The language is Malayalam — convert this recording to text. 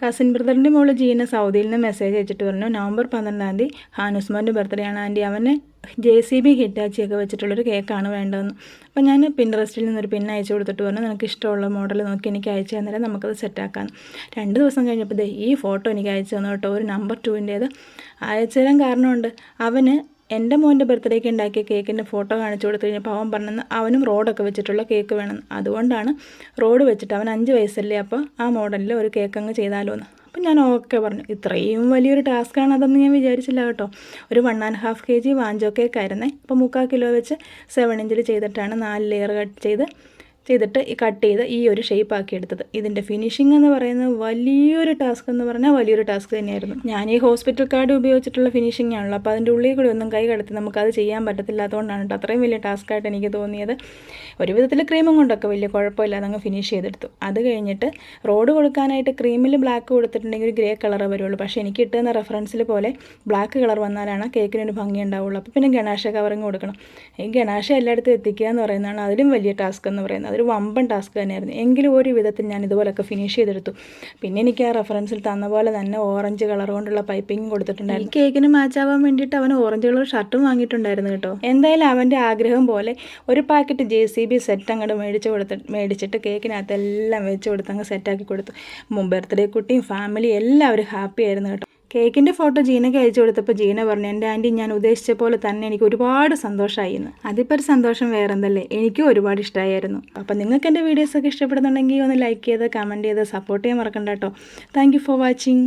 കസിൻ ബ്രദറിന്റെ മോൾ ജീന സൗദിയിൽ നിന്ന് മെസ്സേജ് അയച്ചിട്ട് പറഞ്ഞു നവംബർ പന്ത്രണ്ടാം തീയതി ഹാനുസ്മാന്റെ ബർത്ത്ഡേ ആണ്. ആന്റി അവന് ജെ സി ബി ഹിറ്റാച്ചിയൊക്കെ വെച്ചിട്ടുള്ളൊരു കേക്കാണ് വേണ്ടതെന്ന്. അപ്പോൾ ഞാൻ പിൻട്രസ്റ്റിൽ നിന്നൊരു പിൻ അയച്ചു കൊടുത്തിട്ട് പറഞ്ഞു നിനക്ക് ഇഷ്ടമുള്ള മോഡൽ നോക്കി എനിക്ക് അയച്ചു തന്നേരം നമുക്കത് സെറ്റാക്കാം രണ്ട് ദിവസം കഴിഞ്ഞപ്പോൾ ഈ ഫോട്ടോ എനിക്ക് അയച്ചു തന്നു കേട്ടോ. ഒരു നമ്പർ ടുവിന്റേത് അയച്ചു തരാൻ കാരണമുണ്ട്. അവന് എന്റെ മോന്റെ ബർത്ത്ഡേക്ക് ഉണ്ടാക്കിയ കേക്കിന്റെ ഫോട്ടോ കാണിച്ചു കൊടുത്തു കഴിഞ്ഞപ്പോൾ അവൻ പറഞ്ഞെന്ന് അവനും റോഡൊക്കെ വെച്ചിട്ടുള്ള കേക്ക് വേണം. അതുകൊണ്ടാണ് റോഡ് വെച്ചിട്ട് അവൻ അഞ്ച് വയസ്സല്ലേ അപ്പോൾ ആ മോഡലിൽ ഒരു കേക്ക് അങ്ങ് ചെയ്താലോ എന്ന്. അപ്പം ഞാൻ ഓക്കെ പറഞ്ഞു. ഇത്രയും വലിയൊരു ടാസ്ക്കാണ് അതെന്ന് ഞാൻ വിചാരിച്ചില്ല കേട്ടോ. ഒരു one and half K G Wancho cake ആയിരുന്നേ അപ്പോൾ മുക്കാൽ കിലോ വെച്ച് സെവൻ ഇഞ്ചിൽ ചെയ്തിട്ടാണ് നാല് ലെയർ കട്ട് ചെയ്ത് ചെയ്തിട്ട് ഈ കട്ട് ചെയ്ത് ഈ ഒരു ഷേപ്പ് ആക്കി എടുത്തത്. ഇതിന്റെ ഫിനിഷിംഗ് എന്ന് പറയുന്നത് വലിയൊരു ടാസ്ക് എന്ന് പറഞ്ഞാൽ വലിയൊരു ടാസ്ക് തന്നെയായിരുന്നു. ഞാൻ ഈ ഹോസ്പിറ്റൽ കാർഡ് ഉപയോഗിച്ചിട്ടുള്ള ഫിനിഷിംഗ് ആണല്ലോ. അപ്പോൾ അതിന്റെ ഉള്ളിൽ കൂടി ഒന്നും കൈ കടത്തി നമുക്കത് ചെയ്യാൻ പറ്റത്തില്ലാത്തതുകൊണ്ടാണ് കേട്ടോ അത്രയും വലിയ ടാസ്ക് ആയിട്ട് എനിക്ക് തോന്നിയത്. ഒരു വിധത്തിൽ ക്രീമും കൊണ്ടൊക്കെ വലിയ കുഴപ്പമില്ലാതെ അങ്ങ് ഫിനിഷ് ചെയ്തെടുത്തു. അത് കഴിഞ്ഞിട്ട് റോഡ് കൊടുക്കാനായിട്ട് ക്രീമിൽ ബ്ലാക്ക് കൊടുത്തിട്ടുണ്ടെങ്കിൽ ഒരു ഗ്രേ കളർ വരുള്ളൂ. പക്ഷേ എനിക്ക് കിട്ടുന്ന റെഫറൻസിൽ പോലെ ബ്ലാക്ക് കളർ വന്നാലാണ് കേക്കിനൊരു ഭംഗി ഉണ്ടാവുള്ളൂ. അപ്പോൾ പിന്നെ ഗണാശ കവറിങ് കൊടുക്കണം. ഈ ഗണാശ എല്ലായിടത്തും എത്തിക്കുക എന്ന് പറയുന്നതാണ് അതിലും വലിയ ടാസ്ക് എന്ന് പറയുന്നത്. അതൊരു വമ്പൻ ടാസ്ക് തന്നെയായിരുന്നു. എങ്കിലും ഒരു വിധത്തിൽ ഞാൻ ഇതുപോലൊക്കെ ഫിനിഷ് ചെയ്തെടുത്തു. പിന്നെ എനിക്ക് ആ റെഫറൻസിൽ തന്ന പോലെ തന്നെ ഓറഞ്ച് കളർ കൊണ്ടുള്ള പൈപ്പിംഗ് കൊടുത്തിട്ടുണ്ടായിരുന്നു. കേക്കിന് മാച്ച് ആവാൻ വേണ്ടിയിട്ട് അവൻ ഓറഞ്ച് കളർ ഷർട്ടും വാങ്ങിയിട്ടുണ്ടായിരുന്നു കേട്ടോ. എന്തായാലും അവന്റെ ആഗ്രഹം പോലെ ഒരു packet J C B set അങ്ങോട്ട് മേടിച്ച് കൊടുത്ത് മേടിച്ചിട്ട് കേക്കിനകത്ത് എല്ലാം വെച്ച് കൊടുത്ത് അങ്ങ് സെറ്റാക്കി കൊടുത്തു. ബർത്ത്ഡേ കുട്ടിയും ഫാമിലി എല്ലാവരും ഹാപ്പി ആയിരുന്നു കേട്ടോ. കേക്കിന്റെ ഫോട്ടോ ജീനയ്ക്ക് അയച്ചു കൊടുത്തപ്പോൾ ജീന പറഞ്ഞു എന്റെ ആന്റി ഞാൻ ഉദ്ദേശിച്ച പോലെ തന്നെ എനിക്ക് ഒരുപാട് സന്തോഷമായി എന്ന് അതിപ്പോൾ ഒരു സന്തോഷം വേറെന്തല്ലേ? എനിക്കും ഒരുപാട് ഇഷ്ടമായിരുന്നു അപ്പോൾ നിങ്ങൾക്ക് എന്റെ വീഡിയോസൊക്കെ ഇഷ്ടപ്പെടുന്നുണ്ടെങ്കിൽ ഒന്ന് ലൈക്ക് ചെയ്ത് കമന്റ് ചെയ്ത് സപ്പോർട്ട് ചെയ്യാൻ മറക്കണ്ട കേട്ടോ താങ്ക് ഫോർ വാച്ചിങ്